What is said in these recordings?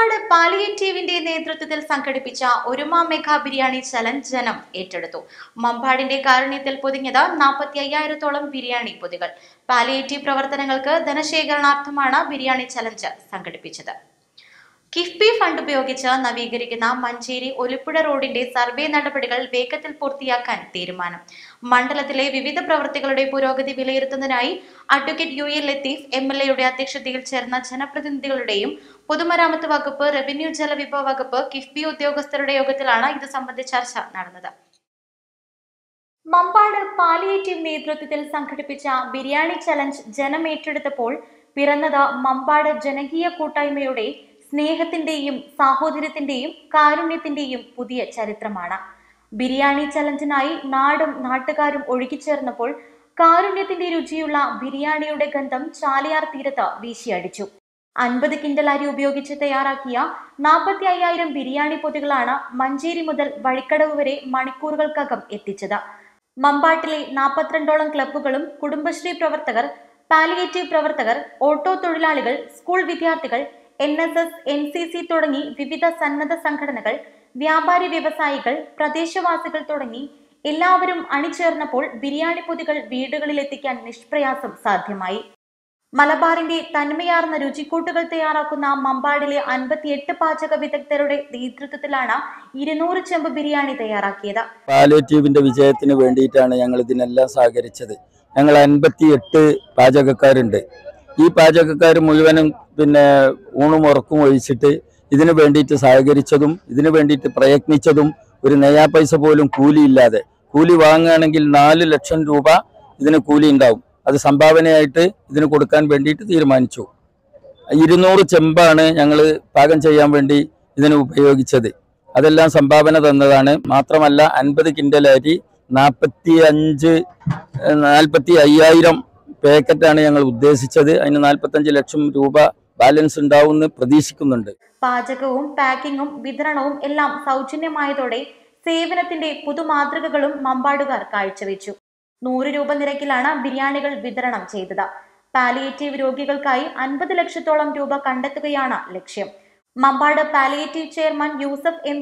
Mambad പാലിയേറ്റീവിന്റെ നേതൃത്വത്തിൽ സംഘടിപ്പിച്ച ഒരുമ മെഗാ ബിരിയാണി ചലഞ്ച് ജനം ഏറ്റെടുത്തു. മമ്പാടിന്റെ കാരുണ്യത്തിൽ പൊതിഞ്ഞത് നാൽപ്പത്തി അയ്യായിരത്തോളം ബിരിയാണി പൊതികൾ. പാലിയേറ്റീവ് പ്രവർത്തനങ്ങൾക്ക് ധനശേഖരണാർത്ഥമാണ് ബിരിയാണി ചലഞ്ച് സംഘടിപ്പിച്ചത്. കിഫ്ബി ഫണ്ട് ഉപയോഗിച്ച് നവീകരിക്കുന്ന മഞ്ചേരി ഒലിപ്പുഴ റോഡിന്റെ സർവേ നടപടികൾ വേഗത്തിൽ പൂർത്തിയാക്കാൻ തീരുമാനം. മണ്ഡലത്തിലെ വിവിധ പ്രവൃത്തികളുടെ പുരോഗതി വിലയിരുത്തുന്നതിനായി advocate U L Latheef M L എയുടെ അധ്യക്ഷതയിൽ ചേർന്ന ജനപ്രതിനിധികളുടെയും പൊതുമരാമത്ത് വകുപ്പ് റവന്യൂ ജലവിഭവ വകുപ്പ് കിഫ്ബി ഉദ്യോഗസ്ഥരുടെ യോഗത്തിലാണ് ഇത് സംബന്ധിച്ച ചർച്ച നടന്നത്. മമ്പാട് പാലിയേറ്റീവ് നേതൃത്വത്തിൽ സംഘടിപ്പിച്ച ബിരിയാണി ചലഞ്ച് ജനമേറ്റെടുത്തപ്പോൾ പിറന്നത് മമ്പാട് ജനകീയ കൂട്ടായ്മയുടെ സ്നേഹത്തിന്റെയും സാഹോദര്യത്തിന്റെയും കാരുണ്യത്തിന്റെയും പുതിയ ചരിത്രമാണ്. ബിരിയാണി ചലഞ്ചിനായി നാടും നാട്ടുകാരും ഒഴുകിച്ചേർന്നപ്പോൾ കാരുണ്യത്തിന്റെ രുചിയുള്ള ബിരിയാണിയുടെ ഗന്ധം ചാലിയാർ തീരത്ത് വീശിയടിച്ചു. അൻപത് കിൻഡൽ അരി ഉപയോഗിച്ച് തയ്യാറാക്കിയ നാൽപ്പത്തി അയ്യായിരം ബിരിയാണി പൊതികളാണ് മഞ്ചേരി മുതൽ വഴിക്കടവ് വരെ മണിക്കൂറുകൾക്കകം എത്തിച്ചത്. മമ്പാട്ടിലെ നാൽപ്പത്തിരണ്ടോളം ക്ലബ്ബുകളും കുടുംബശ്രീ പ്രവർത്തകർ പാലിയേറ്റീവ് പ്രവർത്തകർ ഓട്ടോ തൊഴിലാളികൾ സ്കൂൾ വിദ്യാർത്ഥികൾ N S S N C C തുടങ്ങി വിവിധ സന്നദ്ധ സംഘടനകൾ വ്യാപാരി വ്യവസായികൾ പ്രദേശവാസികൾ തുടങ്ങി എല്ലാവരും അണിചേർന്നപ്പോൾ ബിരിയാണി പൊതികൾ വീടുകളിൽ എത്തിക്കാൻ നിഷ്പ്രയാസം സാധ്യമായി. മലബാറിന്റെ തന്മയാർന്ന രുചിക്കൂട്ടുകൾ തയ്യാറാക്കുന്ന മമ്പാടിലെ അൻപത്തിയെട്ട് പാചക വിദഗ്ധരുടെ നേതൃത്വത്തിലാണ് ഇരുന്നൂറ് ചെമ്പ് ബിരിയാണി തയ്യാറാക്കിയത്. പാലേറ്റീവിന്റെ വിജയത്തിന് വേണ്ടിയിട്ടാണ് ഞങ്ങൾ ഇതിനെല്ലാം സഹകരിച്ചത്. ഞങ്ങൾ അൻപത്തിയെട്ട് പാചകക്കാരുണ്ട്. ഈ പാചകക്കാർ മുഴുവനും പിന്നെ ഊണും ഉറക്കും ഒഴിച്ചിട്ട് ഇതിനു വേണ്ടിയിട്ട് സഹകരിച്ചതും ഇതിനു വേണ്ടിയിട്ട് പ്രയത്നിച്ചതും ഒരു നെയ്യാ പൈസ പോലും കൂലിയില്ലാതെ. കൂലി വാങ്ങുകയാണെങ്കിൽ നാല് ലക്ഷം രൂപ ഇതിന് കൂലി ഉണ്ടാവും. അത് സംഭാവനയായിട്ട് ഇതിന് കൊടുക്കാൻ വേണ്ടിയിട്ട് തീരുമാനിച്ചു. ഇരുന്നൂറ് ചെമ്പാണ് ഞങ്ങൾ പാകം ചെയ്യാൻ വേണ്ടി ഇതിന് ഉപയോഗിച്ചത്. അതെല്ലാം സംഭാവന തന്നതാണ്. മാത്രമല്ല അൻപത് കിൻഡൽ അരി നാൽപ്പത്തി അഞ്ച് നാൽപ്പത്തി അയ്യായിരം പാക്കറ്റാണ് ഞങ്ങൾ ഉദ്ദേശിച്ചത്. അതിന് നാൽപ്പത്തഞ്ച് ലക്ഷം രൂപ ബാലൻസ് ഉണ്ടാവുമെന്ന് പ്രതീക്ഷിക്കുന്നുണ്ട്. പാചകവും പാക്കിങ്ങും വിതരണവും എല്ലാം സൗജന്യമായതോടെ സേവനത്തിന്റെ പുതുമാതൃകകളും മമ്പാടുകാർ കാഴ്ചവെച്ചു. നൂറ് രൂപ നിരക്കിലാണ് ബിരിയാണികൾ വിതരണം ചെയ്തത്. പാലിയേറ്റീവ് രോഗികൾക്കായി അൻപത് ലക്ഷത്തോളം രൂപ കണ്ടെത്തുകയാണ് ലക്ഷ്യം. Mambad palliative chairman Yusuf M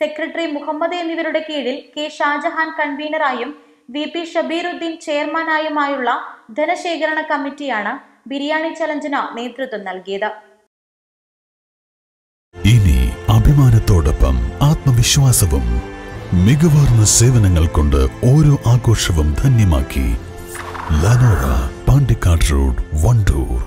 secretary Muhammad എന്നിവരുടെ കീഴിൽ കെ ഷാജഹാൻ കൺവീനറായും വി പി ഷബീറുദ്ദീൻ ചെയർമാനായുമായുള്ള ധനശേഖരണ കമ്മിറ്റിയാണ് ബിരിയാണി ചലഞ്ചിന് നേതൃത്വം നൽകിയത്. ഇനി അഭിമാനത്തോടൊപ്പം ആത്മവിശ്വാസവും മികവാർന്ന സേവനങ്ങൾ കൊണ്ട് ഓരോ ആഘോഷവും ധന്യമാക്കി ലനോറ പാണ്ടിക്കാട് റോഡ് വണ്ടൂർ